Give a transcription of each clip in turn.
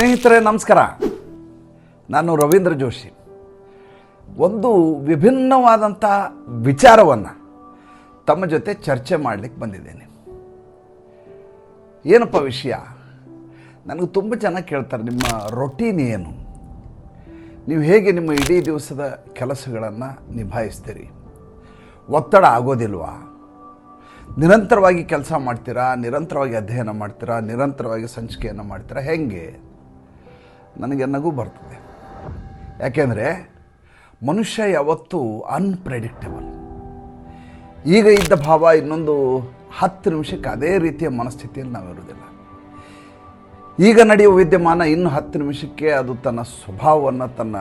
ಸ್ನೇಹಿತರೆ, ನಮಸ್ಕಾರ. ನಾನು ರವೀಂದ್ರ ಜೋಶಿ. ಒಂದು ವಿಭಿನ್ನವಾದಂಥ ವಿಚಾರವನ್ನು ತಮ್ಮ ಜೊತೆ ಚರ್ಚೆ ಮಾಡಲಿಕ್ಕೆ ಬಂದಿದ್ದೇನೆ. ಏನಪ್ಪ ವಿಷಯ? ನನಗೆ ತುಂಬ ಜನ ಕೇಳ್ತಾರೆ, ನಿಮ್ಮ ರೊಟೀನ್ ಏನು? ನೀವು ಹೇಗೆ ನಿಮ್ಮ ಇಡೀ ದಿವಸದ ಕೆಲಸಗಳನ್ನು ನಿಭಾಯಿಸ್ತೀರಿ? ಒತ್ತಡ ಆಗೋದಿಲ್ವಾ? ನಿರಂತರವಾಗಿ ಕೆಲಸ ಮಾಡ್ತೀರಾ? ನಿರಂತರವಾಗಿ ಅಧ್ಯಯನ ಮಾಡ್ತೀರಾ? ನಿರಂತರವಾಗಿ ಸಂಚಿಕೆಯನ್ನು ಮಾಡ್ತೀರಾ? ಹೆಂಗೆ? ನನಗೆ ನಗು ಬರ್ತದೆ. ಯಾಕೆಂದರೆ ಮನುಷ್ಯ ಯಾವತ್ತೂ ಅನ್ಪ್ರೆಡಿಕ್ಟಬಲ್ ಈಗ ಇದ್ದ ಭಾವ ಇನ್ನೊಂದು ಹತ್ತು ನಿಮಿಷಕ್ಕೆ ಅದೇ ರೀತಿಯ ಮನಸ್ಥಿತಿಯಲ್ಲಿ ನಾವು ಇರೋದಿಲ್ಲ ಈಗ ನಡೆಯುವ ವಿದ್ಯಮಾನ ಇನ್ನು ಹತ್ತು ನಿಮಿಷಕ್ಕೆ ಅದು ತನ್ನ ಸ್ವಭಾವವನ್ನು, ತನ್ನ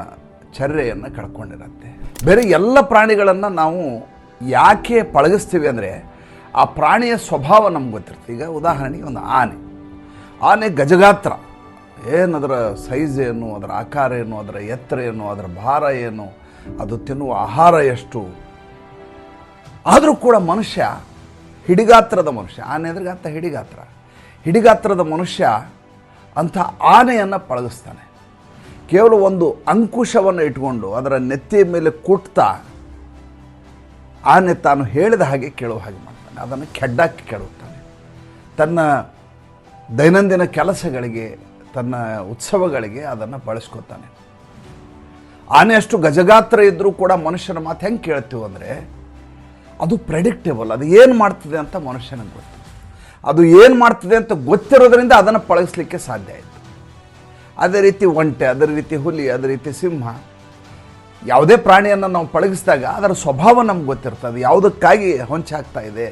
ಚರ್ಯೆಯನ್ನು ಕಳ್ಕೊಂಡಿರುತ್ತೆ. ಬೇರೆ ಎಲ್ಲ ಪ್ರಾಣಿಗಳನ್ನು ನಾವು ಯಾಕೆ ಪಳಗಿಸ್ತೀವಿ ಅಂದರೆ ಆ ಪ್ರಾಣಿಯ ಸ್ವಭಾವ ನಮ್ಗೆ ಗೊತ್ತಿರುತ್ತೆ. ಈಗ ಉದಾಹರಣೆಗೆ ಒಂದು ಆನೆ. ಆನೆ ಗಜಗಾತ್ರ. ಏನು ಅದರ ಸೈಜ್ ಏನು, ಅದರ ಆಕಾರ ಏನು, ಅದರ ಎತ್ತರ ಏನು, ಅದರ ಭಾರ ಏನು, ಅದು ತಿನ್ನುವ ಆಹಾರ ಎಷ್ಟು? ಆದರೂ ಕೂಡ ಮನುಷ್ಯ ಹಿಡಿಗಾತ್ರದ ಮನುಷ್ಯ, ಆನೆ ಅಂದ್ರೆ ಅಂತ ಹಿಡಿಗಾತ್ರ. ಹಿಡಿಗಾತ್ರದ ಮನುಷ್ಯ ಅಂಥ ಆನೆಯನ್ನು ಪಳಗಿಸ್ತಾನೆ. ಕೇವಲ ಒಂದು ಅಂಕುಶವನ್ನು ಇಟ್ಕೊಂಡು ಅದರ ನೆತ್ತಿಯ ಮೇಲೆ ಕುಟ್ತಾ ಆನೆ ತಾನು ಹೇಳಿದ ಹಾಗೆ ಕೇಳುವ ಹಾಗೆ ಮಾಡ್ತಾನೆ. ಅದನ್ನು ಕೆಡ್ಡಾಕಿ ಕೆಡುತ್ತಾನೆ ತನ್ನ ದೈನಂದಿನ ಕೆಲಸಗಳಿಗೆ ತನ್ನ ಉತ್ಸವಗಳಿಗೆ ಅದನ್ನು ಬಳಸ್ಕೊತಾನೆ. ಆನೆ ಅಷ್ಟು ಗಜಗಾತ್ರ ಇದ್ದರೂ ಕೂಡ ಮನುಷ್ಯನ ಮಾತು ಹೆಂಗೆ ಕೇಳ್ತೀವಿ ಅಂದರೆ, ಅದು ಪ್ರೆಡಿಕ್ಟೇಬಲ್ ಅದು ಏನು ಮಾಡ್ತದೆ ಅಂತ ಮನುಷ್ಯನಿಗೆ ಗೊತ್ತು. ಅದು ಏನು ಮಾಡ್ತದೆ ಅಂತ ಗೊತ್ತಿರೋದ್ರಿಂದ ಅದನ್ನು ಪಳಗಿಸ್ಲಿಕ್ಕೆ ಸಾಧ್ಯ ಆಯಿತು. ಅದೇ ರೀತಿ ಒಂಟೆ, ಅದೇ ರೀತಿ ಹುಲಿ, ಅದೇ ರೀತಿ ಸಿಂಹ, ಯಾವುದೇ ಪ್ರಾಣಿಯನ್ನು ನಾವು ಪಳಗಿಸಿದಾಗ ಅದರ ಸ್ವಭಾವ ನಮ್ಗೆ ಗೊತ್ತಿರ್ತದೆ ಯಾವುದಕ್ಕಾಗಿ ಹೊಂಚಾಗ್ತಾ ಇದೆ,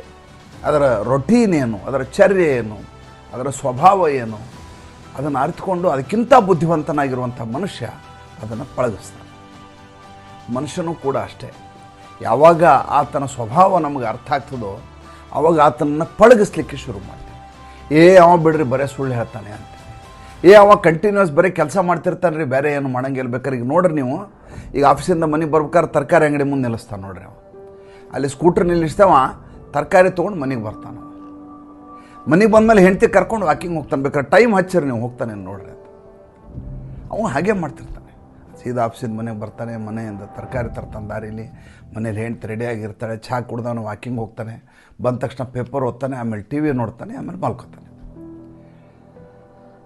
ಅದರ ರೊಟೀನ್ ಏನು, ಅದರ ಚರ್ಯೆ ಏನು, ಅದರ ಸ್ವಭಾವ ಏನು ಅದನ್ನು ಅರಿತುಕೊಂಡು ಅದಕ್ಕಿಂತ ಬುದ್ಧಿವಂತನಾಗಿರುವಂಥ ಮನುಷ್ಯ ಅದನ್ನು ಪಳಗಿಸ್ತಾನೆ. ಮನುಷ್ಯನೂ ಕೂಡ ಅಷ್ಟೇ. ಯಾವಾಗ ಆತನ ಸ್ವಭಾವ ನಮಗೆ ಅರ್ಥ ಆಗ್ತದೋ ಆವಾಗ ಆತನನ್ನು ಪಳಗಿಸ್ಲಿಕ್ಕೆ ಶುರು ಮಾಡ್ತೀವಿ ಏ ಅವ ಬಿಡ್ರಿ ಬರೇ ಸುಳ್ಳು ಹೇಳ್ತಾನೆ ಅಂತ. ಏ ಅವ ಕಂಟಿನ್ಯೂಸ್ ಬರೀ ಕೆಲಸ ಮಾಡ್ತಿರ್ತಾನೆ ರೀ ಬೇರೆ ಏನು ಮಾಡಂಗಿಲ್ಲ ಬೇಕಾದ್ರೆ ಈಗ ನೋಡ್ರಿ ನೀವು, ಈಗ ಆಫೀಸಿಂದ ಮನೆಗೆ ಬರ್ಬೇಕಾದ್ರೆ ತರಕಾರಿ ಅಂಗಡಿ ಮುಂದೆ ನಿಲ್ಲಿಸ್ತಾನೆ ನೋಡ್ರಿ ಅವ. ಅಲ್ಲಿ ಸ್ಕೂಟ್ರ್ ನಿಲ್ಲಿಸ್ತಾವ ತರಕಾರಿ ತೊಗೊಂಡು ಮನೆಗೆ ಬರ್ತಾನೆ. ಮನೆಗೆ ಬಂದಮೇಲೆ ಹೆಂಡತಿ ಕರ್ಕೊಂಡು ವಾಕಿಂಗ್ ಹೋಗ್ತಾನೆ ಬೇಕಾದ್ರೆ ಟೈಮ್ ಹಚ್ಚಿರಿ, ನೀವು ಹೋಗ್ತಾನೆ ನೋಡ್ರಿ ಅಂತ. ಅವನು ಹಾಗೆ ಮಾಡ್ತಿರ್ತಾನೆ. ಸೀದಾ ಆಫೀಸಿಂದ ಮನೆಗೆ ಬರ್ತಾನೆ ಮನೆಯಿಂದ ತರಕಾರಿ ತರ್ತಾನೆ ದಾರಿಲಿ. ಮನೇಲಿ ಹೆಂಡ್ತಿ ರೆಡಿಯಾಗಿರ್ತಾಳೆ ಚಹಾ ಕುಡ್ದವನು ವಾಕಿಂಗ್ ಹೋಗ್ತಾನೆ. ಬಂದ ತಕ್ಷಣ ಪೇಪರ್ ಓದ್ತಾನೆ, ಆಮೇಲೆ ಟಿ ವಿ ನೋಡ್ತಾನೆ, ಆಮೇಲೆ ಮಲ್ಕೋತಾನೆ.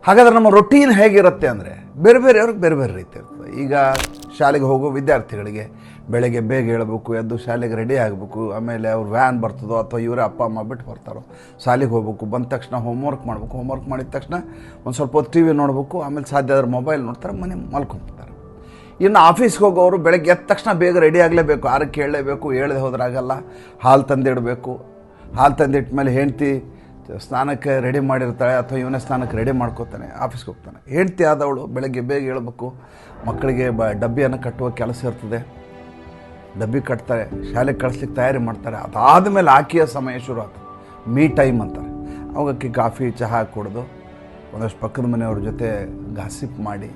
ಹಾಗಾದ್ರೆ ನಮ್ಮ ರೊಟೀನ್ ಹೇಗಿರುತ್ತೆ ಅಂದರೆ ಬೇರೆ ಬೇರೆಯವ್ರಿಗೆ ಬೇರೆ ಬೇರೆ ರೀತಿ ಇರ್ತದೆ. ಈಗ ಶಾಲೆಗೆ ಹೋಗೋ ವಿದ್ಯಾರ್ಥಿಗಳಿಗೆ ಬೆಳಗ್ಗೆ ಬೇಗ ಹೇಳಬೇಕು, ಎದ್ದು ಶಾಲೆಗೆ ರೆಡಿ ಆಗಬೇಕು, ಆಮೇಲೆ ಅವ್ರು ವ್ಯಾನ್ ಬರ್ತದೋ ಅಥವಾ ಇವರೇ ಅಪ್ಪ, ಅಮ್ಮ ಬಿಟ್ಟು ಬರ್ತಾರೋ, ಶಾಲೆಗೆ ಹೋಗ್ಬೇಕು, ಬಂದ ತಕ್ಷಣ ಹೋಮ್ವರ್ಕ್ ಮಾಡಬೇಕು ಹೋಮ್ವರ್ಕ್ ಮಾಡಿದ ತಕ್ಷಣ ಒಂದು ಸ್ವಲ್ಪ ಹೊತ್ತು ಟಿ ವಿ ನೋಡಬೇಕು, ಆಮೇಲೆ ಸಾಧ್ಯ ಆದ್ರೆ ಮೊಬೈಲ್ ನೋಡ್ತಾರೆ, ಮನೆ ಮಲ್ಕೊಂಡ್ಬಿಡ್ತಾರೆ. ಇನ್ನು ಆಫೀಸ್ಗೆ ಹೋಗೋರು ಬೆಳಗ್ಗೆ ಎದ್ದ ತಕ್ಷಣ ಬೇಗ ರೆಡಿ ಆಗಲೇಬೇಕು ಆರಕ್ಕೆ ಹೇಳಲೇಬೇಕು ಹೇಳದೆ ಹೋದ್ರಾಗಲ್ಲ ಹಾಲು ತಂದಿಡಬೇಕು, ಹಾಲು ತಂದಿಟ್ಟ ಮೇಲೆ ಹೆಂಡ್ತಿ ಸ್ನಾನಕ್ಕೆ ರೆಡಿ ಮಾಡಿರ್ತಾಳೆ ಅಥವಾ ಇವನೇ ಸ್ನಾನಕ್ಕೆ ರೆಡಿ ಮಾಡ್ಕೋತಾನೆ ಆಫೀಸ್ಗೆ ಹೋಗ್ತಾನೆ. ಹೆಂಡ್ತಿ ಆದವಳು ಬೆಳಗ್ಗೆ ಬೇಗ ಹೇಳ್ಬೇಕು, ಮಕ್ಕಳಿಗೆ ಬ ಡಬ್ಬಿಯನ್ನು ಕಟ್ಟುವ ಕೆಲಸ ಇರ್ತದೆ. ಡಬ್ಬಿ ಕಟ್ತಾರೆ, ಶಾಲೆಗೆ ಕಳಿಸ್ಲಿಕ್ಕೆ ತಯಾರಿ ಮಾಡ್ತಾರೆ. ಅದಾದ ಮೇಲೆ ಆಕೆಯ ಸಮಯ ಶುರು ಆಗ್ತದೆ ಮೀ ಟೈಮ್ ಅಂತಾರೆ. ಅವಾಗಕ್ಕೆ ಕಾಫಿ, ಚಹಾ ಕುಡಿದು ಒಂದಷ್ಟು ಪಕ್ಕದ ಮನೆಯವ್ರ ಜೊತೆ ಗಾಸಿಪ್ ಮಾಡಿ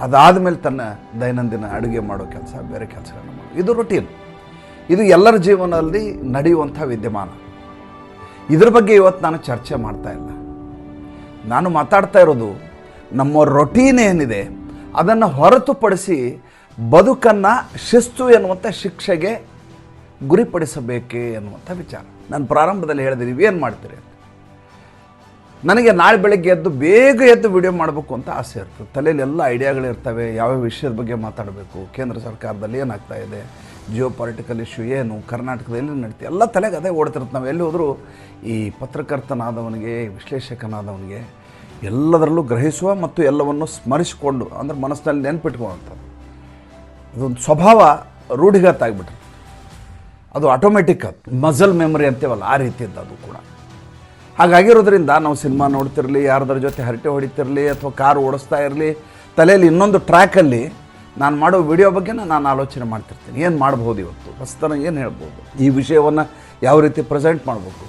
ಅದಾದ ಮೇಲೆ ತನ್ನ ದೈನಂದಿನ ಅಡುಗೆ ಮಾಡೋ ಕೆಲಸ, ಬೇರೆ ಕೆಲಸಗಳನ್ನ ಮಾಡೋ. ಇದು ರೊಟೀನ್ ಇದು ಎಲ್ಲರ ಜೀವನದಲ್ಲಿ ನಡೆಯುವಂಥ ವಿದ್ಯಮಾನ. ಇದ್ರ ಬಗ್ಗೆ ಇವತ್ತು ನಾನು ಚರ್ಚೆ ಮಾಡ್ತಾ ಇಲ್ಲ. ನಾನು ಮಾತಾಡ್ತಾ ಇರೋದು, ನಮ್ಮ ರೊಟೀನ್ ಏನಿದೆ, ಅದನ್ನು ಹೊರತುಪಡಿಸಿ ಬದುಕನ್ನು ಶಿಸ್ತು ಎನ್ನುವಂಥ ಶಿಕ್ಷೆಗೆ ಗುರಿಪಡಿಸಬೇಕೇ ಎನ್ನುವಂಥ ವಿಚಾರ. ನಾನು ಪ್ರಾರಂಭದಲ್ಲಿ ಹೇಳಿದೆ ನೀವೇನು ಮಾಡ್ತೀರಿ ಅಂತ. ನನಗೆ ನಾಳೆ ಬೆಳಗ್ಗೆ ಎದ್ದು ಬೇಗ ಎದ್ದು ವಿಡಿಯೋ ಮಾಡಬೇಕು ಅಂತ ಆಸೆ ಇರ್ತದೆ. ತಲೆಯಲ್ಲಿ ಎಲ್ಲ ಐಡಿಯಾಗಳಿರ್ತವೆ ಯಾವ ವಿಷಯದ ಬಗ್ಗೆ ಮಾತಾಡಬೇಕು, ಕೇಂದ್ರ ಸರ್ಕಾರದಲ್ಲಿ ಏನಾಗ್ತಾ ಇದೆ ಜಿಯೋ ಪೊಲಿಟಿಕಲ್ ಇಶ್ಯೂ ಏನು, ಕರ್ನಾಟಕದಲ್ಲಿ ನಡೀತಿ ಎಲ್ಲ ತಲೆಗೆ ಅದೇ ಓಡ್ತಿರುತ್ತೆ. ನಾವು ಎಲ್ಲಿ ಹೋದರೂ ಈ ಪತ್ರಕರ್ತನಾದವನಿಗೆ, ವಿಶ್ಲೇಷಕನಾದವನಿಗೆ ಎಲ್ಲದರಲ್ಲೂ ಗ್ರಹಿಸುವ ಮತ್ತು ಎಲ್ಲವನ್ನು ಸ್ಮರಿಸಿಕೊಂಡು, ಅಂದರೆ ಮನಸ್ಸಿನಲ್ಲಿ ನೆನ್ಪಿಟ್ಕೊಳ್ಳುವಂಥದ್ದು. ಅದೊಂದು ಸ್ವಭಾವ ರೂಢಿಗತ್ತಾಗ್ಬಿಟ್ರೆ ಅದು ಆಟೋಮೆಟಿಕ್ ಅದು. ಮಜಲ್ ಮೆಮೊರಿ ಅಂತೇವಲ್ಲ, ಆ ರೀತಿಯದ್ದು ಅದು ಕೂಡ. ಹಾಗಾಗಿರೋದ್ರಿಂದ ನಾವು ಸಿನಿಮಾ ನೋಡ್ತಿರಲಿ, ಯಾರ್ದರ ಜೊತೆ ಹರಟೆ ಹೊಡಿತಿರಲಿ, ಅಥವಾ ಕಾರ್ ಓಡಿಸ್ತಾ ಇರಲಿ, ತಲೆಯಲ್ಲಿ ಇನ್ನೊಂದು ಟ್ರ್ಯಾಕಲ್ಲಿ ನಾನು ಮಾಡೋ ವಿಡಿಯೋ ಬಗ್ಗೆ ನಾನು ಆಲೋಚನೆ ಮಾಡ್ತಿರ್ತೀನಿ. ಏನು ಮಾಡ್ಬೋದು ಇವತ್ತು? ಹೊಸತನ ಏನು ಹೇಳ್ಬೋದು ಈ ವಿಷಯವನ್ನು ಯಾವ ರೀತಿ ಪ್ರೆಸೆಂಟ್ ಮಾಡಬೇಕು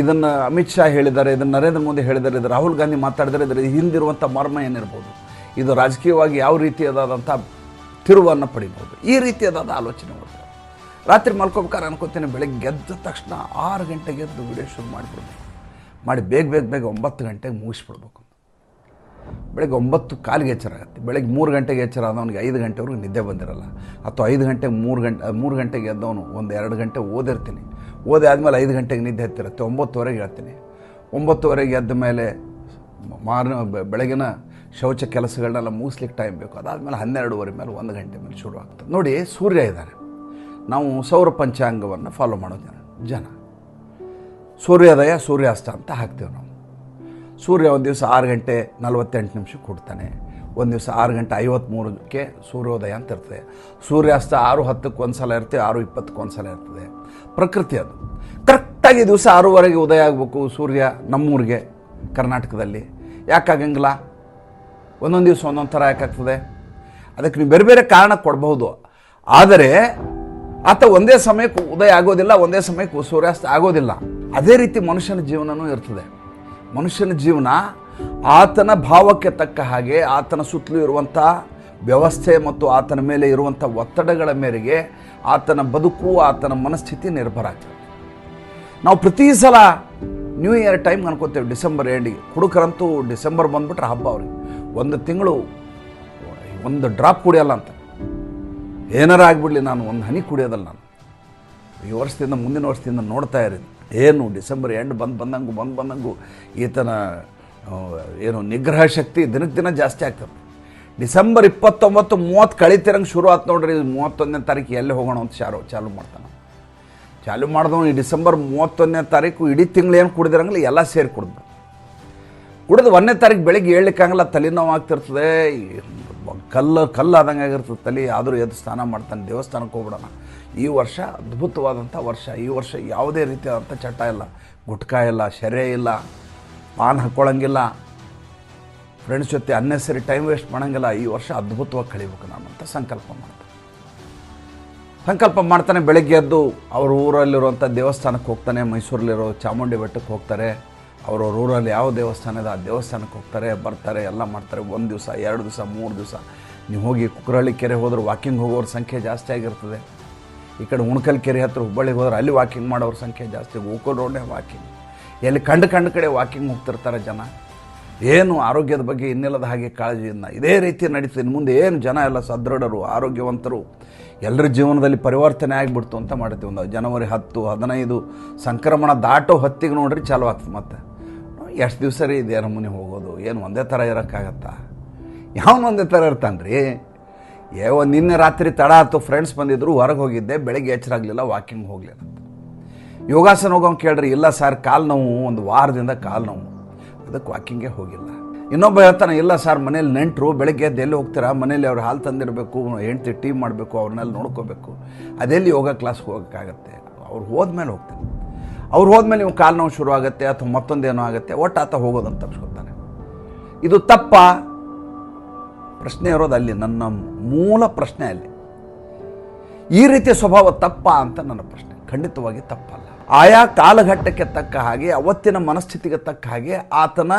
ಇದನ್ನು ಅಮಿತ್ ಶಾ ಹೇಳಿದ್ದಾರೆ, ಇದನ್ನು ನರೇಂದ್ರ ಮೋದಿ ಹೇಳಿದ್ದಾರೆ ಇದು ರಾಹುಲ್ ಗಾಂಧಿ ಮಾತಾಡಿದರೆ ಇದರ ಹಿಂದಿರುವಂಥ ಮರ್ಮ ಏನಿರ್ಬೋದು? ಇದು ರಾಜಕೀಯವಾಗಿ ಯಾವ ರೀತಿಯಾದಂಥ ತಿರುವನ್ನು ಪಡಿಬೋದು ಈ ರೀತಿಯಾದ ಆಲೋಚನೆ ಮಾಡ್ತಾರೆ ರಾತ್ರಿ ಮಲ್ಕೋಬೇಕಾದ್ರೆ ಅನ್ಕೋತೀನಿ, ಬೆಳಗ್ಗೆ ಎದ್ದ ತಕ್ಷಣ ಆರು ಗಂಟೆಗೆ ಎದ್ದು ವಿಡಿಯೋ ಶುರು ಮಾಡಿಬಿಡ್ಬೇಕು. ಮಾಡಿ ಬೇಗ ಬೇಗ ಬೇಗ ಒಂಬತ್ತು ಗಂಟೆಗೆ ಮುಗಿಸ್ಬಿಡ್ಬೇಕು. ಬೆಳಗ್ಗೆ ಒಂಬತ್ತು ಕಾಲಿಗೆ ಎಚ್ಚರ ಆಗುತ್ತೆ. ಬೆಳಗ್ಗೆ ಮೂರು ಗಂಟೆಗೆ ಎಚ್ಚರ ಆದವನಿಗೆ ಐದು ಗಂಟೆವರೆಗೂ ನಿದ್ದೆ ಬಂದಿರಲ್ಲ. ಅಥವಾ ಐದು ಗಂಟೆಗೆ ಮೂರು ಗಂಟೆ, ಮೂರು ಗಂಟೆಗೆ ಎದ್ದವನು ಒಂದು ಎರಡು ಗಂಟೆ ಓದಿರ್ತೀನಿ. ಓದಿ ಆದಮೇಲೆ ಐದು ಗಂಟೆಗೆ ನಿದ್ದೆ ಎತ್ತಿರುತ್ತೆ ಒಂಬತ್ತುವರೆಗೆ ಹೇಳ್ತೀನಿ. ಒಂಬತ್ತುವರೆಗೆ ಎದ್ದ ಮೇಲೆ ಮಾರ್ನ ಬೆಳಗಿನ ಶೌಚ ಕೆಲಸಗಳನ್ನೆಲ್ಲ ಮುಗಿಸ್ಲಿಕ್ಕೆ ಟೈಮ್ ಬೇಕು. ಅದಾದಮೇಲೆ ಹನ್ನೆರಡುವರೆ ಮೇಲೆ ಒಂದು ಗಂಟೆ ಮೇಲೆ ಶುರು ಆಗ್ತದೆ. ನೋಡಿ, ಸೂರ್ಯ ಇದ್ದಾನೆ ನಾವು ಸೌರ ಪಂಚಾಂಗವನ್ನು ಫಾಲೋ ಮಾಡೋ ಜನ ಜನ. ಸೂರ್ಯೋದಯ, ಸೂರ್ಯಾಸ್ತ ಅಂತ ಹಾಕ್ತೇವೆ ನಾವು. ಸೂರ್ಯ ಒಂದು ದಿವಸ ಆರು ಗಂಟೆ ನಲವತ್ತೆಂಟು ನಿಮಿಷಕ್ಕೆ ಕೊಡ್ತಾನೆ. ಒಂದು ದಿವಸ ಆರು ಗಂಟೆ ಐವತ್ತ್ಮೂರಕ್ಕೆ ಸೂರ್ಯೋದಯ ಅಂತ ಇರ್ತದೆ. ಸೂರ್ಯಾಸ್ತ ಆರು ಹತ್ತಕ್ಕೆ ಒಂದು ಸಲ ಇರ್ತದೆ, ಆರು ಇಪ್ಪತ್ತಕ್ಕೆ ಒಂದು ಸಲ ಇರ್ತದೆ. ಪ್ರಕೃತಿ ಅದು. ಕರೆಕ್ಟಾಗಿ ದಿವಸ ಆರೂವರೆಗೆ ಉದಯ ಆಗಬೇಕು ಸೂರ್ಯ ನಮ್ಮೂರಿಗೆ, ಕರ್ನಾಟಕದಲ್ಲಿ. ಯಾಕಾಗಂಗಿಲ್ಲ ಒಂದೊಂದು ದಿವಸ ಒಂದೊಂದು ಥರ ಯಾಕಾಗ್ತದೆ? ಅದಕ್ಕೆ ನೀವು ಬೇರೆ ಬೇರೆ ಕಾರಣ ಕೊಡಬಹುದು. ಆದರೆ, ಆತ ಒಂದೇ ಸಮಯಕ್ಕೆ ಉದಯ ಆಗೋದಿಲ್ಲ, ಒಂದೇ ಸಮಯಕ್ಕೆ ಸೂರ್ಯಾಸ್ತ ಆಗೋದಿಲ್ಲ. ಅದೇ ರೀತಿ ಮನುಷ್ಯನ ಜೀವನವೂ ಇರ್ತದೆ. ಮನುಷ್ಯನ ಜೀವನ ಆತನ ಭಾವಕ್ಕೆ ತಕ್ಕ ಹಾಗೆ, ಆತನ ಸುತ್ತಲೂ ಇರುವಂಥ ವ್ಯವಸ್ಥೆ ಮತ್ತು ಆತನ ಮೇಲೆ ಇರುವಂಥ ಒತ್ತಡಗಳ ಮೇರೆಗೆ ಆತನ ಬದುಕು, ಆತನ ಮನಸ್ಥಿತಿ ನಿರ್ಭರ ಆಗ್ತದೆ. ನಾವು ಪ್ರತಿ ಸಲ ನ್ಯೂ ಇಯರ್ ಟೈಮ್ ಅನ್ಕೋತೇವೆ, ಡಿಸೆಂಬರ್ ಎಂಡಿಗೆ ಹುಡುಕರಂತೂ ಡಿಸೆಂಬರ್ ಬಂದುಬಿಟ್ರೆ ಹಬ್ಬ ಅವ್ರಿಗೆ. ಒಂದು ತಿಂಗಳು, ಒಂದು ಡ್ರಾಪ್ ಕುಡಿಯಲ್ಲ ಅಂತ. ಏನಾರ ಆಗಿಬಿಡಲಿ ನಾನು ಒಂದು ಹನಿ ಕುಡಿಯೋದಲ್ಲ ನಾನು. ಈ ವರ್ಷದಿಂದ, ಮುಂದಿನ ವರ್ಷದಿಂದ ನೋಡ್ತಾ ಇರಿ. ಏನು ಡಿಸೆಂಬರ್ ಎಂಡ್ ಬಂದು ಬಂದಂಗೂ ಬಂದು ಬಂದಂಗೂ ಈತನ ಏನು ನಿಗ್ರಹ ಶಕ್ತಿ ದಿನಕ್ಕೆ ದಿನ ಜಾಸ್ತಿ ಆಗ್ತದೆ. ಡಿಸೆಂಬರ್ ಇಪ್ಪತ್ತೊಂಬತ್ತು, ಮೂವತ್ತು ಕಳಿತಿರಂಗೆ ಶುರು ಆಯ್ತು ನೋಡ್ರಿ, ಮೂವತ್ತೊಂದನೇ ತಾರೀಕು ಎಲ್ಲಿ ಹೋಗೋಣ ಅಂತ ಚಾರು ಚಾಲು ಮಾಡ್ತಾನೆ. ಚಾಲು ಮಾಡಿದವನು ಈ ಡಿಸೆಂಬರ್ ಮೂವತ್ತೊಂದನೇ ತಾರೀಕು ಇಡೀ ತಿಂಗಳು ಏನು ಕುಡಿದಿರಂಗಿಲ್ಲ, ಎಲ್ಲ ಸೇರಿ ಕುಡಿದು ಕುಡಿದು ಒಂದನೇ ತಾರೀಕು ಬೆಳಿಗ್ಗೆ ಹೇಳಲಿಕ್ಕಾಗಲ್ಲ ತಲೆನೋವು ಆಗ್ತಿರ್ತದೆ ಕಲ್ಲು ಕಲ್ಲು ಆದಂಗೆ ಆಗಿರ್ತದೆ ತಲೆ. ಆದರೂ ಎದ್ದು ಸ್ನಾನ ಮಾಡ್ತಾನೆ, ದೇವಸ್ಥಾನಕ್ಕೆ ಹೋಗ್ಬಿಡೋಣ. ಈ ವರ್ಷ ಅದ್ಭುತವಾದಂಥ ವರ್ಷ. ಈ ವರ್ಷ ಯಾವುದೇ ರೀತಿಯಾದಂಥ ಚಟ ಇಲ್ಲ. ಗುಟ್ಕಾ ಇಲ್ಲ ಶೆರೆ ಇಲ್ಲ, ಪಾನ್ ಹಾಕ್ಕೊಳ್ಳೋಂಗಿಲ್ಲ ಫ್ರೆಂಡ್ಸ್ ಜೊತೆ ಅನ್ನೆಸರಿ ಟೈಮ್ ವೇಸ್ಟ್ ಮಾಡೋಂಗಿಲ್ಲ. ಈ ವರ್ಷ ಅದ್ಭುತವಾಗಿ ಕಳಿಬೇಕು ನಾನು ಅಂತ ಸಂಕಲ್ಪ ಮಾಡ್ತಾನೆ ಸಂಕಲ್ಪ ಮಾಡ್ತಾನೆ ಬೆಳಗ್ಗೆ ಎದ್ದು. ಅವ್ರ ಊರಲ್ಲಿರುವಂಥ ದೇವಸ್ಥಾನಕ್ಕೆ ಹೋಗ್ತಾನೆ, ಮೈಸೂರಲ್ಲಿರೋ ಚಾಮುಂಡಿ ಬೆಟ್ಟಕ್ಕೆ ಹೋಗ್ತಾರೆ. ಅವ್ರವ್ರ ಊರಲ್ಲಿ ಯಾವ ದೇವಸ್ಥಾನ ಇದೆ ಆ ದೇವಸ್ಥಾನಕ್ಕೆ ಹೋಗ್ತಾರೆ, ಬರ್ತಾರೆ, ಎಲ್ಲ ಮಾಡ್ತಾರೆ. ಒಂದು ದಿವಸ, ಎರಡು ದಿವಸ, ಮೂರು ದಿವಸ. ನೀವು ಹೋಗಿ ಕುಕ್ಕರಳ್ಳಿ ಕೆರೆ ಹೋದ್ರೆ ವಾಕಿಂಗ್ ಹೋಗೋರ ಸಂಖ್ಯೆ ಜಾಸ್ತಿ ಆಗಿರ್ತದೆ. ಈ ಕಡೆ ಉಣಕಲ್ ಕೆರೆ ಹತ್ರ ಹುಬ್ಬಳ್ಳಿಗೆ ಹೋದ್ರೆ ಅಲ್ಲಿ ವಾಕಿಂಗ್ ಮಾಡೋರ ಸಂಖ್ಯೆ ಜಾಸ್ತಿ. ಗೋಕುಲ್ ರೋಡ್ನೇ ವಾಕಿಂಗ್ ಎಲ್ಲಿ ಕಂಡು ಕಂಡು ಕಡೆ ವಾಕಿಂಗ್ ಹೋಗ್ತಿರ್ತಾರೆ ಜನ. ಏನು ಆರೋಗ್ಯದ ಬಗ್ಗೆ ಇನ್ನಿಲ್ಲದ ಹಾಗೆ ಕಾಳಜಿಯನ್ನು ಇದೇ ರೀತಿ ನಡೀತದೆ ಇನ್ನು ಮುಂದೆ ಏನು ಜನ ಎಲ್ಲ ಸದೃಢರು, ಆರೋಗ್ಯವಂತರು, ಎಲ್ಲರ ಜೀವನದಲ್ಲಿ ಪರಿವರ್ತನೆ ಆಗಿಬಿಡ್ತು ಅಂತ ಮಾಡ್ತೀವಿ ಒಂದು ಜನವರಿ ಹತ್ತು, ಹದಿನೈದು, ಸಂಕ್ರಮಣ ದಾಟೋ ಹೊತ್ತಿಗೆ ನೋಡ್ರಿ ಚಾಲು ಆಗ್ತದೆ ಮತ್ತೆ. ಎಷ್ಟು ದಿವಸ ರೀ ಇದೇ ನಮೂನೆ ಹೋಗೋದು? ಏನು ಒಂದೇ ಥರ ಇರೋಕ್ಕಾಗತ್ತಾ? ಯಾವನು ಒಂದೇ ಥರ ಇರ್ತಾನೆ ರೀ ಏ ಒಂದು ನಿನ್ನೆ ರಾತ್ರಿ ತಡ ಆಯ್ತು ಫ್ರೆಂಡ್ಸ್ ಬಂದಿದ್ರು, ಹೊರಗೆ ಹೋಗಿದ್ದೆ, ಬೆಳಗ್ಗೆ ಎಚ್ಚರ ಆಗಲಿಲ್ಲ ವಾಕಿಂಗ್ ಹೋಗಲಿಲ್ಲ. ಯೋಗಾಸನ ಹೋಗೋಂಗೆ ಕೇಳ್ರಿ, ಇಲ್ಲ ಸರ್ ಕಾಲು ನೋವು, ಒಂದು ವಾರದಿಂದ ಕಾಲು ನೋವು. ಅದಕ್ಕೆ ವಾಕಿಂಗೇ ಹೋಗಿಲ್ಲ. ಇನ್ನೊಬ್ಬ ಹೇಳ್ತಾನೆ, ಇಲ್ಲ ಸರ್, ಮನೇಲಿ ನೆಂಟರು ಬೆಳಗ್ಗೆ ಎದ್ದು ಎಲ್ಲಿ ಹೋಗ್ತೀರಾ? ಮನೇಲಿ ಅವ್ರು ಹಾಲು ತಂದಿರಬೇಕು, ಹೆಂಡ್ತಿ ಟೀ ಮಾಡಬೇಕು ಅವ್ರನ್ನೆಲ್ಲ ನೋಡ್ಕೋಬೇಕು. ಅದೆಲ್ಲಿ ಯೋಗ ಕ್ಲಾಸ್ಗೆ ಹೋಗೋಕ್ಕಾಗತ್ತೆ? ಅವ್ರು ಹೋದ್ಮೇಲೆ ಹೋಗ್ತಾನೆ. ಅವ್ರು ಹೋದ್ಮೇಲೆ ನೀವು ಕಾಲು ನೋವು ಶುರು ಆಗುತ್ತೆ, ಅಥವಾ ಮತ್ತೊಂದೇನೋ ಆಗುತ್ತೆ, ಒಟ್ಟು ಆತ ಹೋಗೋದಂತ ತಪ್ಪಿಸ್ಕೊತಾನೆ ಇದು ತಪ್ಪ. ಪ್ರಶ್ನೆ ಇರೋದು ಅಲ್ಲಿ, ನನ್ನ ಮೂಲ ಪ್ರಶ್ನೆ ಅಲ್ಲಿ. ಈ ರೀತಿಯ ಸ್ವಭಾವ ತಪ್ಪ ಅಂತ ನನ್ನ ಪ್ರಶ್ನೆ. ಖಂಡಿತವಾಗಿ ತಪ್ಪಲ್ಲ. ಆಯಾ ಕಾಲಘಟ್ಟಕ್ಕೆ ತಕ್ಕ ಹಾಗೆ, ಅವತ್ತಿನ ಮನಸ್ಥಿತಿಗೆ ತಕ್ಕ ಹಾಗೆ ಆತನ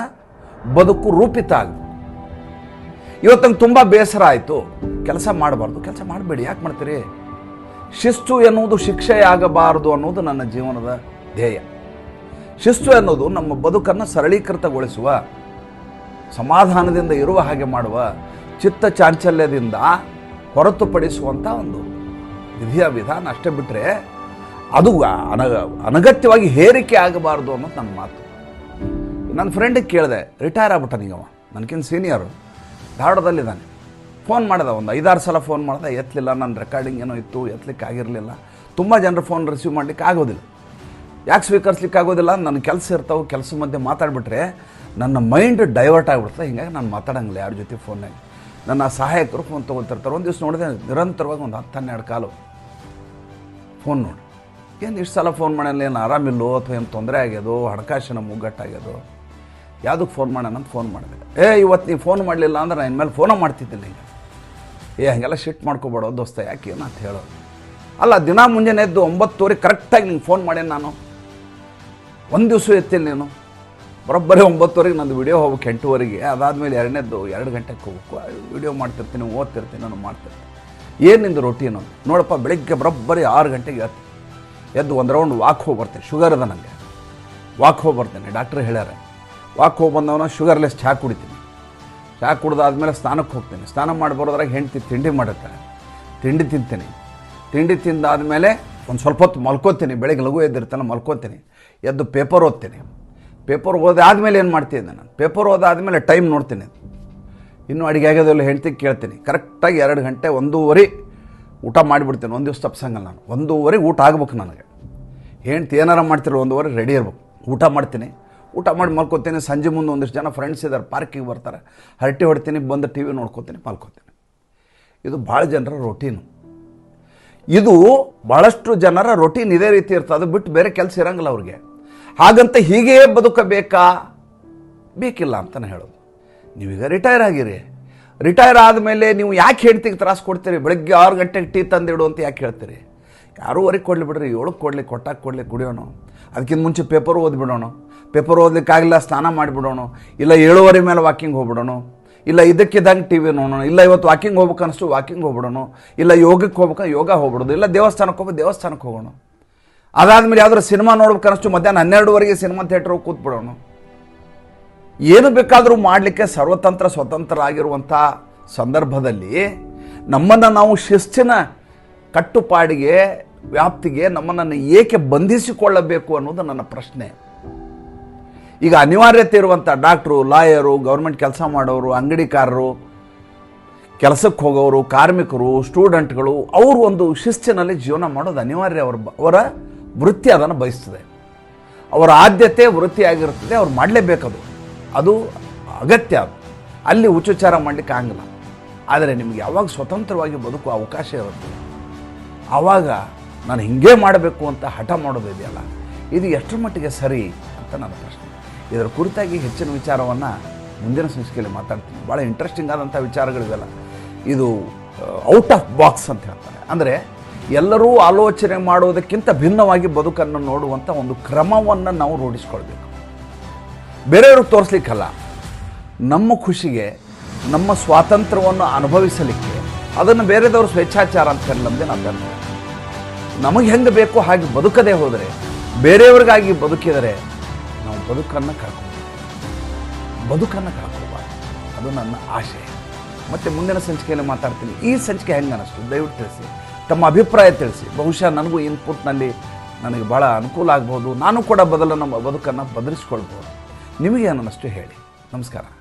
ಬದುಕು ರೂಪಿತ ಆಗುತ್ತೆ ಇವತ್ತು ನಂಗೆ ತುಂಬ ಬೇಸರ ಆಯಿತು. ಕೆಲಸ ಮಾಡಬಾರ್ದು, ಕೆಲಸ ಮಾಡಬೇಡಿ. ಯಾಕೆ ಮಾಡ್ತೀರಿ? ಶಿಸ್ತು ಎನ್ನುವುದು ಶಿಕ್ಷೆಯಾಗಬಾರದು ಅನ್ನೋದು ನನ್ನ ಜೀವನದ ಧ್ಯೇಯ. ಶಿಸ್ತು ಎನ್ನುವುದು ನಮ್ಮ ಬದುಕನ್ನು ಸರಳೀಕೃತಗೊಳಿಸುವ, ಸಮಾಧಾನದಿಂದ ಇರುವ ಹಾಗೆ ಮಾಡುವ, ಚಿತ್ತ ಚಾಂಚಲ್ಯದಿಂದ ಹೊರತುಪಡಿಸುವಂಥ ಒಂದು ವಿಧಿಯ ವಿಧಾನ. ಅಷ್ಟೇ ಬಿಟ್ಟರೆ ಅದು ಅನಗ ಅನಗತ್ಯವಾಗಿ ಹೇರಿಕೆ ಆಗಬಾರ್ದು ಅನ್ನೋದು ನನ್ನ ಮಾತು. ನನ್ನ ಫ್ರೆಂಡಿಗೆ ಕೇಳಿದೆ, ರಿಟೈರ್ ಆಗ್ಬಿಟ್ಟ ನೀವು ನನಗಿಂತ ಸೀನಿಯರು ಧಾರವಾಡದಲ್ಲಿದ್ದಾನೆ. ಫೋನ್ ಮಾಡಿದ, ಒಂದು ಐದಾರು ಸಲ ಫೋನ್ ಮಾಡಿದೆ ಎತ್ತಲಿಲ್ಲ ನನ್ನ ರೆಕಾರ್ಡಿಂಗ್ ಏನೋ ಇತ್ತು ಎತ್ತಲಿಕ್ಕೆ ಆಗಿರಲಿಲ್ಲ. ತುಂಬ ಜನರು ಫೋನ್ ರಿಸೀವ್ ಮಾಡಲಿಕ್ಕೆ ಆಗೋದಿಲ್ಲ. ಯಾಕೆ ಸ್ವೀಕರಿಸ್ಲಿಕ್ಕೆ ಆಗೋದಿಲ್ಲ? ನನ್ನ ಕೆಲಸ ಇರ್ತಾವೆ, ಕೆಲಸ ಮಧ್ಯೆ ಮಾತಾಡ್ಬಿಟ್ರೆ ನನ್ನ ಮೈಂಡ್ ಡೈವರ್ಟ್ ಆಗಿಬಿಡ್ತದೆ. ಹಿಂಗಾಗಿ ನಾನು ಮಾತಾಡಂಗಿಲ್ಲ ಯಾರ ಜೊತೆ ಫೋನಾಗಿ ನನ್ನ ಸಹಾಯಕರು ಫೋನ್ ತೊಗೊಳ್ತಿರ್ತಾರೆ. ಒಂದು ದಿವಸ ನೋಡಿದೆ, ನಿರಂತರವಾಗಿ ಒಂದು ಹತ್ತು ಹನ್ನೆರಡು ಕಾಲು. ಫೋನ್ ನೋಡಿ. ಏನು ಇಷ್ಟು ಸಲ ಫೋನ್ ಮಾಡೋಣ ಏನು ಆರಾಮಿಲ್ಲೋ ಅಥವಾ ಏನು ತೊಂದರೆ ಆಗ್ಯದೋ? ಹಣಕಾಸಿನ ಮುಗ್ಗಟ್ಟಾಗ್ಯದೋ? ಯಾವುದಕ್ಕೆ ಫೋನ್ ಮಾಡೋಣ ಅಂತ ಫೋನ್ ಮಾಡಿದೆ. ಏ ಇವತ್ತು ನೀವು ಫೋನ್ ಮಾಡಲಿಲ್ಲ ಅಂದ್ರೆ ನಾನು ಇನ್ಮೇಲೆ ಫೋನೋ ಮಾಡ್ತಿದ್ದಿಲ್ಲ ಈಗ. ಏ, ಹಾಗೆಲ್ಲ ಶಿಟ್ ಮಾಡ್ಕೊಬೇಡ ದೋಸ್ತ, ಯಾಕೆ ಏನು ಅಂತ ಹೇಳೋದು ಅಲ್ಲ, ದಿನ ಮುಂಜಾನೆ ಎದ್ದು ಒಂಬತ್ತುವರೆಗೆ ಕರೆಕ್ಟಾಗಿ ನಿಂಗೆ ಫೋನ್ ಮಾಡೇನು ನಾನು? ಒಂದು ದಿವಸ ಎತ್ತಿಲ್ಲ ನೀನು? ಬರೋಬ್ಬರಿ ಒಂಬತ್ತುವರೆಗೆ ನಂದು ವಿಡಿಯೋ ಹೋಗ್ಬೇಕು, ಎಂಟುವರೆಗೆ. ಅದಾದಮೇಲೆ ಎರಡನೇದ್ದು ಎರಡು ಗಂಟೆಗೆ ಹೋಗ್ಬೇಕು. ವಿಡಿಯೋ ಮಾಡ್ತಿರ್ತೀನಿ, ಓದ್ತಿರ್ತೀನಿ, ನಾನು ಮಾಡ್ತಿರ್ತೀನಿ. ಏನು ನಿಂದು ರೊಟೀನು ನೋಡಪ್ಪ, ಬೆಳಗ್ಗೆ ಬರೋಬ್ಬರಿ ಆರು ಗಂಟೆಗೆ ಎದ್ದು. ಎದ್ದು ಒಂದು ರೌಂಡ್ ವಾಕ್ ಹೋಗಿ ಬರ್ತೀನಿ. ಶುಗರ್ ಅದ ನನಗೆ ವಾಕ್ ಹೋಗಿ ಬರ್ತೀನಿ. ಡಾಕ್ಟ್ರ್ ಹೇಳ್ಯಾರ, ವಾಕ್ ಹೋಗಿ ಬಂದವನ ಶುಗರ್ಲೆಸ್ ಚಹಾ ಕುಡಿತೀನಿ. ಚಹಾ ಕುಡ್ದಾದ್ಮೇಲೆ ಸ್ನಾನಕ್ಕೆ ಹೋಗ್ತೀನಿ. ಸ್ನಾನ ಮಾಡಿ ಬರೋದ್ರಾಗ ಹೆಂಡ್ತಿ ತಿಂಡಿ ಮಾಡಿರ್ತಾರೆ. ತಿಂಡಿ ತಿಂತೀನಿ. ತಿಂಡಿ ತಿಂದಾದ್ಮೇಲೆ ಒಂದು ಸ್ವಲ್ಪ ಹೊತ್ತು ಮಲ್ಕೋತೀನಿ. ಬೆಳಗ್ಗೆ ಲಘು ಎದ್ದಿರ್ತಾನೆ ಮಲ್ಕೋತೀನಿ. ಎದ್ದು ಪೇಪರ್ ಓದ್ತೀನಿ. ಪೇಪರ್ ಓದಾದ್ಮೇಲೆ ಏನು ಮಾಡ್ತೀನಿ ನಾನು? ಪೇಪರ್ ಓದಾದ್ಮೇಲೆ ಟೈಮ್ ನೋಡ್ತೀನಿ. ಇನ್ನೂ ಅಡುಗೆ ಆಗೋದಿಲ್ಲ ಹೆಂಡ್ತಿಗೆ ಕೇಳ್ತೀನಿ. ಕರೆಕ್ಟಾಗಿ ಎರಡು ಗಂಟೆ ಒಂದೂವರೆ ಊಟ ಮಾಡಿಬಿಡ್ತೇನೆ, ಒಂದು ದಿವಸ ತಪ್ಸಂಗಲ್ಲ ನಾನು. ಒಂದೂವರೆ ಊಟ ಆಗ್ಬೇಕು ನನಗೆ. ಹೆಂಡ್ತಿ ಏನಾರ ಮಾಡ್ತಿರೋ ಒಂದೂವರೆ ರೆಡಿ ಇರ್ಬೇಕು. ಊಟ ಮಾಡ್ತೀನಿ. ಊಟ ಮಾಡಿ ಮಲ್ಕೋತೀನಿ. ಸಂಜೆ ಮುಂದೆ ಒಂದಿಷ್ಟು ಜನ ಫ್ರೆಂಡ್ಸ್ ಇದ್ದಾರೆ ಪಾರ್ಕಿಗೆ ಬರ್ತಾರೆ. ಹರಟಿ ಹೊಡ್ತೀನಿ, ಬಂದು ಟಿ ವಿ ನೋಡ್ಕೋತೀನಿ, ಮಲ್ಕೋತೀನಿ. ಇದು ಭಾಳ ಜನರ ರೊಟೀನು ಇದು ಭಾಳಷ್ಟು ಜನರ ರೊಟೀನ್ ಇದೇ ರೀತಿ ಇರ್ತದೆ. ಅದು ಬಿಟ್ಟು ಬೇರೆ ಕೆಲಸ ಇರಂಗಿಲ್ಲ ಅವ್ರಿಗೆ. ಹಾಗಂತ ಹೀಗೇ ಬದುಕಬೇಕಾ? ಬೇಕಿಲ್ಲ ಅಂತಲೇ ಹೇಳೋದು. ನೀವೀಗ ರಿಟೈರ್ ಆಗಿರಿ. ರಿಟೈರ್ ಆದಮೇಲೆ ನೀವು ಯಾಕೆ ಹೆಂಡ್ತಿಗೆ ತ್ರಾಸು ಕೊಡ್ತೀರಿ? ಬೆಳಗ್ಗೆ ಆರು ಗಂಟೆಗೆ ಟೀ ತಂದಿಡು ಅಂತ ಯಾಕೆ ಹೇಳ್ತೀರಿ? ಯಾರೂವರೆಗೆ ಕೊಡಲಿ ಬಿಡ್ರಿ ಏಳಕ್ಕೆ ಕೊಡಲಿ, ಕೊಟ್ಟಾಗ ಕೊಡಲಿ ಕುಡಿಯೋಣ ಅದಕ್ಕಿಂತ ಮುಂಚೆ ಪೇಪರ್ ಓದ್ಬಿಡೋಣ ಪೇಪರ್ ಓದಲಿಕ್ಕಾಗಿಲ್ಲ, ಸ್ನಾನ ಮಾಡಿಬಿಡೋಣ ಇಲ್ಲ ಏಳುವರೆ ಮೇಲೆ ವಾಕಿಂಗ್ ಹೋಗ್ಬಿಡೋಣ ಇಲ್ಲ ಇದಕ್ಕಿದ್ದಂಗೆ ಟಿ ವಿ ನೋಡೋಣ ಇಲ್ಲ ಇವತ್ತು ವಾಕಿಂಗ್ ಹೋಗ್ಬೇಕು ಅನಿಸ್ತು, ವಾಕಿಂಗ್ ಹೋಗ್ಬಿಡೋಣ ಇಲ್ಲ ಯೋಗಕ್ಕೆ ಹೋಗ್ಬೇಕು ಯೋಗ ಹೋಗ್ಬಿಡೋದು. ಇಲ್ಲ ದೇವಸ್ಥಾನಕ್ಕೆ ಹೋಗ್ಬೇಕು, ದೇವಸ್ಥಾನಕ್ಕೆ ಹೋಗೋಣ ಅದಾದಮೇಲೆ ಯಾವ್ದಾದ್ರು ಸಿನಿಮಾ ನೋಡ್ಬೇಕು ಅನಿಸ್ತು, ಮಧ್ಯಾಹ್ನ ಹನ್ನೆರಡುವರೆಗೆ ಸಿನಿಮಾ ಥಿಯೇಟ್ರ್ ಕೂತ್ಬಿಡೋಣ ಏನು ಬೇಕಾದರೂ ಮಾಡಲಿಕ್ಕೆ ಸರ್ವತಂತ್ರ ಸ್ವತಂತ್ರ ಆಗಿರುವಂಥ ಸಂದರ್ಭದಲ್ಲಿ ನಮ್ಮನ್ನು ನಾವು ಶಿಸ್ತಿನ ಕಟ್ಟುಪಾಡಿಗೆ, ವ್ಯಾಪ್ತಿಗೆ ನಮ್ಮನ್ನು ಏಕೆ ಬಂಧಿಸಿಕೊಳ್ಳಬೇಕು ಅನ್ನೋದು ನನ್ನ ಪ್ರಶ್ನೆ. ಈಗ ಅನಿವಾರ್ಯತೆ ಇರುವಂಥ ಡಾಕ್ಟ್ರು, ಲಾಯರು, ಗೌರ್ಮೆಂಟ್ ಕೆಲಸ ಮಾಡೋರು, ಅಂಗಡಿಕಾರರು, ಕೆಲಸಕ್ಕೆ ಹೋಗೋರು, ಕಾರ್ಮಿಕರು, ಸ್ಟೂಡೆಂಟ್ಗಳು, ಅವರು ಒಂದು ಶಿಸ್ತಿನಲ್ಲಿ ಜೀವನ ಮಾಡೋದು ಅನಿವಾರ್ಯ. ಅವರ ಅವರ ವೃತ್ತಿ ಅದನ್ನು ಬಯಸ್ತದೆ. ಅವರ ಆದ್ಯತೆ ವೃತ್ತಿಯಾಗಿರುತ್ತದೆ, ಅವ್ರು ಮಾಡಲೇಬೇಕದು. ಅದು ಅಗತ್ಯ. ಅದು ಅಲ್ಲಿ ಉಚ್ಚುಚ್ಚಾರ ಮಾಡಲಿಕ್ಕೆ ಆಗಲ್ಲ. ಆದರೆ ನಿಮಗೆ ಯಾವಾಗ ಸ್ವತಂತ್ರವಾಗಿ ಬದುಕುವ ಅವಕಾಶ ಇರುತ್ತೆ. ಆವಾಗ ನಾನು ಹಿಂಗೆ ಮಾಡಬೇಕು ಅಂತ ಹಠ ಮಾಡೋದಿದೆಯಲ್ಲ ಇದು ಎಷ್ಟರ ಮಟ್ಟಿಗೆ ಸರಿ ಅಂತ ನನ್ನ ಪ್ರಶ್ನೆ. ಇದರ ಕುರಿತಾಗಿ ಹೆಚ್ಚಿನ ವಿಚಾರವನ್ನು ಮುಂದಿನ ಸಂಚಿಕೆಯಲ್ಲಿ ಮಾತಾಡ್ತೀನಿ. ಭಾಳ ಇಂಟ್ರೆಸ್ಟಿಂಗ್ ಆದಂಥ ವಿಚಾರಗಳಿವೆಲ್ಲ ಇದು ಔಟ್ ಆಫ್ ಬಾಕ್ಸ್ ಅಂತ ಹೇಳ್ತಾರೆ. ಅಂದರೆ ಎಲ್ಲರೂ ಆಲೋಚನೆ ಮಾಡೋದಕ್ಕಿಂತ ಭಿನ್ನವಾಗಿ ಬದುಕನ್ನು ನೋಡುವಂಥ ಒಂದು ಕ್ರಮವನ್ನು ನಾವು ರೂಢಿಸ್ಕೊಳ್ಬೇಕು. ಬೇರೆಯವ್ರಿಗೆ ತೋರಿಸ್ಲಿಕ್ಕಲ್ಲ. ನಮ್ಮ ಖುಷಿಗೆ, ನಮ್ಮ ಸ್ವಾತಂತ್ರ್ಯವನ್ನು ಅನುಭವಿಸಲಿಕ್ಕೆ ಅದನ್ನು ಬೇರೆದವರು ಸ್ವೇಚ್ಛಾಚಾರ ಅಂತ ಹೇಳಂದೆ ನಾನು ನಮಗೆ ಹೆಂಗೆ ಬೇಕೋ ಹಾಗೆ ಬದುಕದೇ ಹೋದರೆ, ಬೇರೆಯವ್ರಿಗಾಗಿ ಬದುಕಿದರೆ ನಾವು ಬದುಕನ್ನು ಕಳ್ಕೊಳ್ತೀವಿ ಬದುಕನ್ನು ಕಳ್ಕೊಬಾರ್ದು ಅದು ನನ್ನ ಆಶೆ ಮತ್ತೆ ಮುಂದಿನ ಸಂಚಿಕೆಯಲ್ಲಿ ಮಾತಾಡ್ತೀನಿ. ಈ ಸಂಚಿಕೆ ಹೆಂಗೆ ಅನ್ನಿಸ್ತು ದಯವಿಟ್ಟು ತಿಳಿಸಿ. ತಮ್ಮ ಅಭಿಪ್ರಾಯ ತಿಳಿಸಿ. ಬಹುಶಃ ನನಗೂ ಇನ್ಪುಟ್ನಲ್ಲಿ ನನಗೆ ಭಾಳ ಅನುಕೂಲ ಆಗ್ಬೋದು. ನಾನು ಕೂಡ ಬದಲು ನಮ್ಮ ಬದುಕನ್ನು ಬದಲಿಸ್ಕೊಳ್ಬೋದು. ನಿಮಗೆ ಅನ್ನಿಸ್ತು ಹೇಳಿ. ನಮಸ್ಕಾರ.